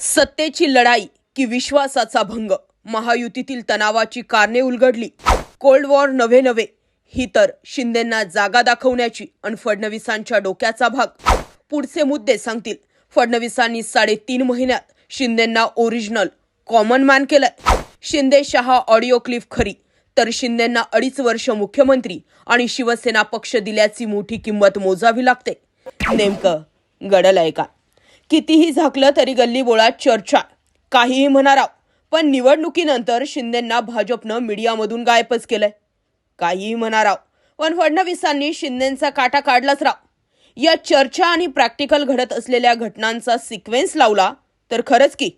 सत्तेची लढाई की विश्वासाचा भंग. महायुतीतील तणावाची कारणे उलगडली. कोल्ड वॉर नव्हे नव्हे ही तर शिंदेंना जागा दाखवण्याची आणि फडणवीसांच्या डोक्याचा भाग. पुढचे मुद्दे सांगतील. फडणवीसांनी साडेतीन महिन्यात शिंदेंना ओरिजिनल कॉमन मॅन केलाय. शिंदे शहा ऑडिओ क्लिप खरी. तर शिंदेंना अडीच वर्ष मुख्यमंत्री आणि शिवसेना पक्ष दिल्याची मोठी किंमत मोजावी लागते. नेमकं गडल आहे का? कितीही झाकलं तरी गल्ली बोळात चर्चा. काहीही म्हणा राव पण निवडणुकीनंतर शिंदेंना भाजपनं मीडियामधून गायबच केलंय. काहीही म्हणा राव पण फडणवीसांनी शिंदेंचा काटा काढलाच राव. या चर्चा आणि प्रॅक्टिकल घडत असलेल्या घटनांचा सिक्वेन्स लावला तर खरंच की.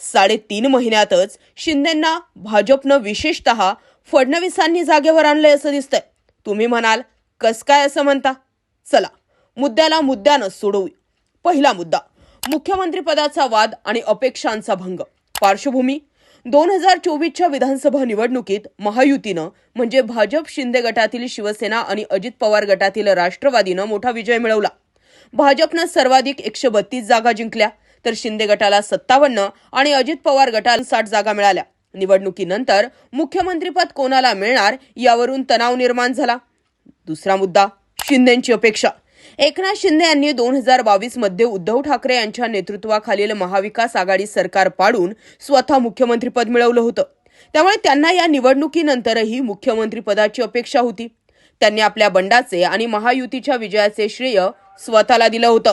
साडेतीन महिन्यातच शिंदेंना भाजपनं विशेषतः फडणवीसांनी जागेवर आणलंय असं दिसतंय. तुम्ही म्हणाल कस काय असं म्हणता? चला मुद्द्याला मुद्द्यानं सोडवू पहिला मुद्दा मुख्यमंत्रीपदाचा वाद आणि अपेक्षांचा भंग. पार्श्वभूमी दोन हजार चोवीसच्या विधानसभा निवडणुकीत महायुतीनं म्हणजे भाजप शिंदे गटातील शिवसेना आणि अजित पवार गटातील राष्ट्रवादीनं मोठा विजय मिळवला. भाजपनं सर्वाधिक एकशे बत्तीस जागा जिंकल्या तर शिंदे गटाला सत्तावन्न आणि अजित पवार गटाला साठ जागा मिळाल्या. निवडणुकीनंतर मुख्यमंत्रीपद कोणाला मिळणार यावरून तणाव निर्माण झाला. दुसरा मुद्दा शिंदेची अपेक्षा. एकनाथ शिंदे यांनी दोन हजार बावीसमध्ये उद्धव ठाकरे यांच्या नेतृत्वाखालील महाविकास आघाडी सरकार पाडून स्वतः मुख्यमंत्रीपद मिळवलं होतं. त्यामुळे त्यांना या निवडणुकीनंतरही मुख्यमंत्रीपदाची अपेक्षा होती. त्यांनी आपल्या बंडाचे आणि महायुतीच्या विजयाचे श्रेय स्वतःला दिलं होतं.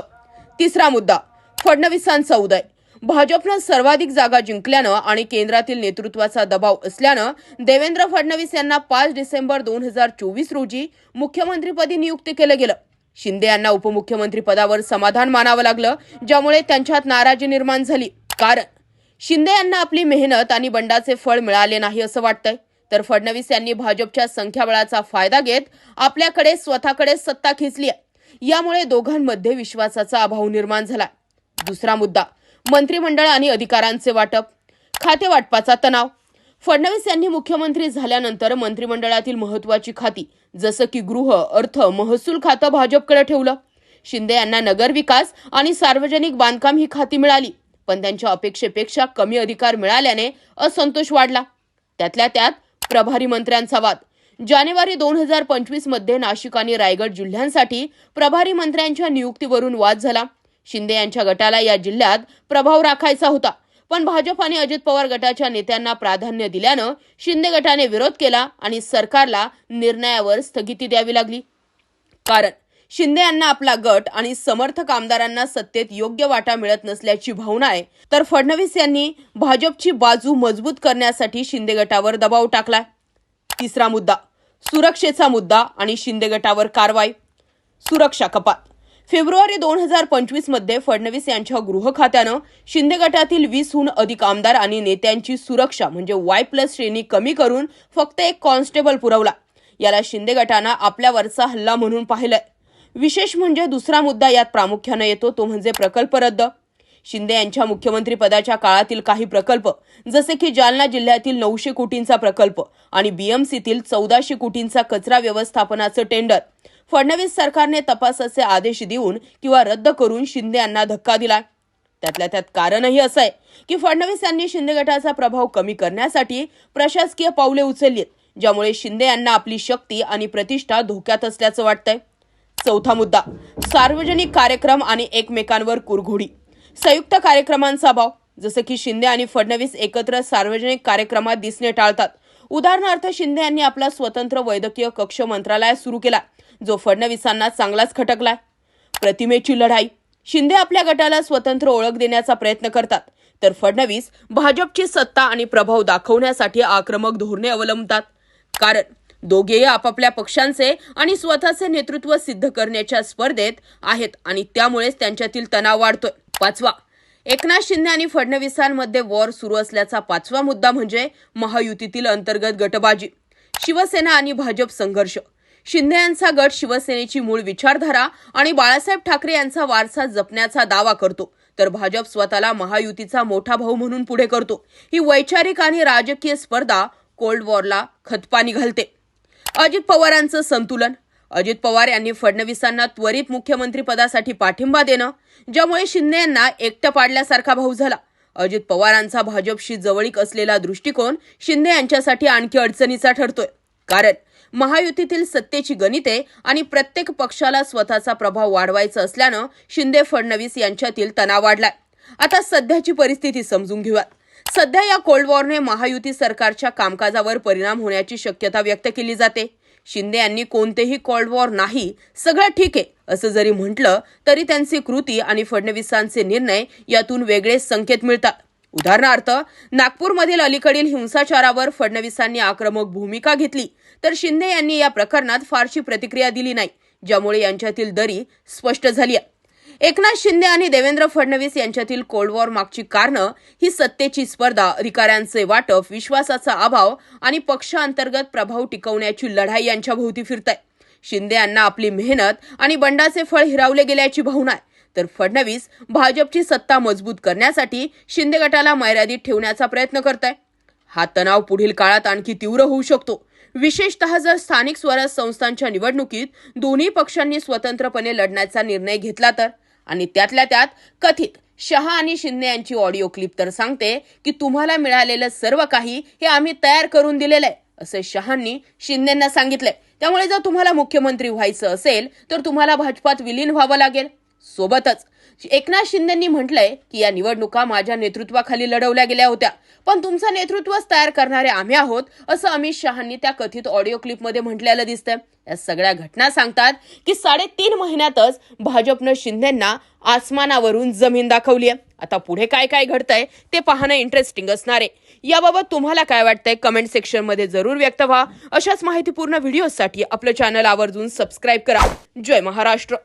तिसरा मुद्दा फडणवीसांचा उदय. भाजपनं सर्वाधिक जागा जिंकल्यानं आणि केंद्रातील नेतृत्वाचा दबाव असल्यानं देवेंद्र फडणवीस यांना पाच डिसेंबर दोन हजार चोवीस रोजी मुख्यमंत्रीपदी नियुक्त केलं गेलं. शिंदे यांना उपमुख्यमंत्री पदावर समाधान मानावं लागलं ज्यामुळे त्यांच्यात नाराजी निर्माण झाली. कारण शिंदे यांना आपली मेहनत आणि बंडाचे फळ मिळाले नाही असं वाटतंय. तर फडणवीस यांनी भाजपच्या संख्याबळाचा फायदा घेत आपल्याकडे स्वतःकडे सत्ता खेचली आहे. यामुळे दोघांमध्ये विश्वासाचा अभाव निर्माण झाला. दुसरा मुद्दा मंत्रिमंडळ आणि अधिकारांचे वाटप. खाते वाटपाचा तणाव. फडणवीस यांनी मुख्यमंत्री झाल्यानंतर मंत्रिमंडळातील महत्वाची खाती जसं की गृह अर्थ महसूल खातं भाजपकडे ठेवलं. शिंदे यांना नगरविकास आणि सार्वजनिक बांधकाम ही खाती मिळाली पण त्यांच्या अपेक्षेपेक्षा कमी अधिकार मिळाल्याने असंतोष वाढला. त्यातल्या त्यात प्रभारी मंत्र्यांचा वाद. जानेवारी दोन हजार पंचवीसमध्ये नाशिक आणि रायगड जिल्ह्यांसाठी प्रभारी मंत्र्यांच्या नियुक्तीवरून वाद झाला. शिंदे यांच्या गटाला या जिल्ह्यात प्रभाव राखायचा होता. पण भाजप आणि अजित पवार गटाच्या नेत्यांना प्राधान्य दिल्यानं शिंदे गटाने विरोध केला आणि सरकारला निर्णयावर स्थगिती द्यावी लागली. कारण शिंदे यांना आपला गट आणि समर्थक आमदारांना सत्तेत योग्य वाटा मिळत नसल्याची भावना आहे तर फडणवीस यांनी भाजपची बाजू मजबूत करण्यासाठी शिंदे गटावर दबाव टाकला तिसरा मुद्दा सुरक्षेचा मुद्दा आणि शिंदे गटावर कारवाई. सुरक्षा कपात. फेब्रुवारी दोन हजार पंचवीसमध्ये फडणवीस यांच्या गृह खात्यानं शिंदे गटातील वीसहून अधिक आमदार आणि नेत्यांची सुरक्षा म्हणजे वाय प्लस श्रेणी कमी करून फक्त एक कॉन्स्टेबल पुरवला. याला शिंदे गटानं आपल्यावरचा हल्ला म्हणून पाहिलंय. विशेष म्हणजे दुसरा मुद्दा यात प्रामुख्यानं येतो तो म्हणजे प्रकल्प रद्द. शिंदे यांच्या मुख्यमंत्री पदाच्या काळातील काही प्रकल्प जसे की जालना जिल्ह्यातील नऊशे कोटींचा प्रकल्प आणि बीएमसीतील चौदाशे कोटींचा कचरा व्यवस्थापनाचं टेंडर फडणवीस सरकारने तपासाचे आदेश देऊन किंवा रद्द करून शिंदे यांना धक्का दिला त्यातल्या त्यात कारणही असं आहे की फडणवीस यांनी शिंदे गटाचा प्रभाव कमी करण्यासाठी प्रशासकीय पावले उचलली ज्यामुळे शिंदे यांना आपली शक्ती आणि प्रतिष्ठा धोक्यात असल्याचं वाटतंय. चौथा मुद्दा सार्वजनिक कार्यक्रम आणि एकमेकांवर कुरघोडी. संयुक्त कार्यक्रमांचा अभाव जसं की शिंदे आणि फडणवीस एकत्र सार्वजनिक कार्यक्रमात दिसणे टाळतात उदाहरणार्थ शिंदे यांनी आपला स्वतंत्र वैद्यकीय कक्ष मंत्रालयात सुरू केला जो फडणवीसांना चांगलाच खटकलाय. प्रतिमेची लढाई. शिंदे आपल्या गटाला स्वतंत्र ओळख देण्याचा प्रयत्न करतात तर फडणवीस भाजपची सत्ता आणि प्रभाव दाखवण्यासाठी आक्रमक धोरणे अवलंबतात. कारण दोघेही आपापल्या पक्षांचे आणि स्वतःचे नेतृत्व सिद्ध करण्याच्या स्पर्धेत आहेत आणि त्यामुळेच त्यांच्यातील तणाव वाढतोय. पाचवा एकनाथ शिंदे आणि फडणवीसांमध्ये वॉर सुरू असल्याचा पाचवा मुद्दा म्हणजे महायुतीतील अंतर्गत गटबाजी शिवसेना आणि भाजप संघर्ष. शिंदे यांचा गट शिवसेनेची मूळ विचारधारा आणि बाळासाहेब ठाकरे यांचा वारसा जपण्याचा दावा करतो तर भाजप स्वतःला महायुतीचा मोठा भाऊ म्हणून पुढे करतो. ही वैचारिक आणि राजकीय स्पर्धा कोल्ड वॉरला खतपाणी घालते. अजित पवारांचं संतुलन अजित पवार यांनी फडणवीसांना त्वरित मुख्यमंत्रीपदासाठी पाठिंबा देणं ज्यामुळे शिंदे यांना एकटं पाडल्यासारखा भाऊ झाला. अजित पवारांचा भाजपशी जवळीक असलेला दृष्टिकोन शिंदे यांच्यासाठी आणखी अडचणीचा ठरतोय. कारण महायुतीतील सत्तेची गणिते आणि प्रत्येक पक्षाला स्वतःचा प्रभाव वाढवायचा असल्यानं शिंदे फडणवीस यांच्यातील तणाव वाढलाय. आता सध्याची परिस्थिती समजून घेऊयात. सध्या या कोल्ड वॉरने महायुती सरकारच्या कामकाजावर परिणाम होण्याची शक्यता व्यक्त केली जाते. शिंदे यांनी कोणतेही कोल्ड वॉर नाही सगळं ठीक आहे असं जरी म्हटलं तरी त्यांची कृती आणि फडणवीसांचे निर्णय यातून वेगळे संकेत मिळतात. उदाहरणार्थ नागपूरमधील अलीकडील हिंसाचारावर फडणवीसांनी आक्रमक भूमिका घेतली तर शिंदे यांनी या प्रकरणात फारशी प्रतिक्रिया दिली नाही ज्यामुळे यांच्यातील दरी स्पष्ट झाली आहे. एकनाथ शिंदे आणि देवेंद्र फडणवीस यांच्यातील कोल्ड वॉर मागची कारणं ही सत्तेची स्पर्धा अधिकाऱ्यांचे वाटप विश्वासाचा अभाव आणि पक्षांतर्गत प्रभाव टिकवण्याची लढाई यांच्या भोवती आहे शिंदे यांना आपली मेहनत आणि बंडाचे फळ हिरावले गेल्याची भावना आहे. तर फडणवीस भाजपची सत्ता मजबूत करण्यासाठी शिंदे गटाला मर्यादित ठेवण्याचा प्रयत्न करताय. हा तणाव पुढील काळात आणखी तीव्र होऊ शकतो. विशेषतः जर स्थानिक स्वराज संस्थांच्या निवडणुकीत दोन्ही पक्षांनी स्वतंत्रपणे लढण्याचा निर्णय घेतला तर? आणि त्यातल्या त्यात कथित शहा आणि शिंदे यांची ऑडिओ क्लिप तर सांगते की तुम्हाला मिळालेलं सर्व काही हे आम्ही तयार करून दिलेलं आहे असं शहांनी शिंदेंना सांगितलंय. त्यामुळे जर तुम्हाला मुख्यमंत्री व्हायचं असेल तर तुम्हाला भाजपात विलीन व्हावं लागेल. सोबतच एकनाथ शिंदेंनी म्हटलंय की या निवडणुका माझ्या नेतृत्वाखाली लढवल्या गेल्या होत्या. पण तुमचं नेतृत्वच तयार करणारे आम्ही आहोत असं अमित शहांनी त्या कथित ऑडिओ क्लिपमध्ये म्हटलेलं दिसतंय. या सगळ्या घटना सांगतात की साडेतीन महिन्यातच भाजपनं शिंदेंना आसमानावरून जमीन दाखवली आहे. आता पुढे काय काय घडतंय ते पाहणं इंटरेस्टिंग असणार आहे. याबाबत तुम्हाला काय वाटतंय? कमेंट सेक्शनमध्ये जरूर व्यक्त व्हा. अशाच माहितीपूर्ण व्हिडिओसाठी आपलं चॅनल आवर्जून सबस्क्राईब करा. जय महाराष्ट्र.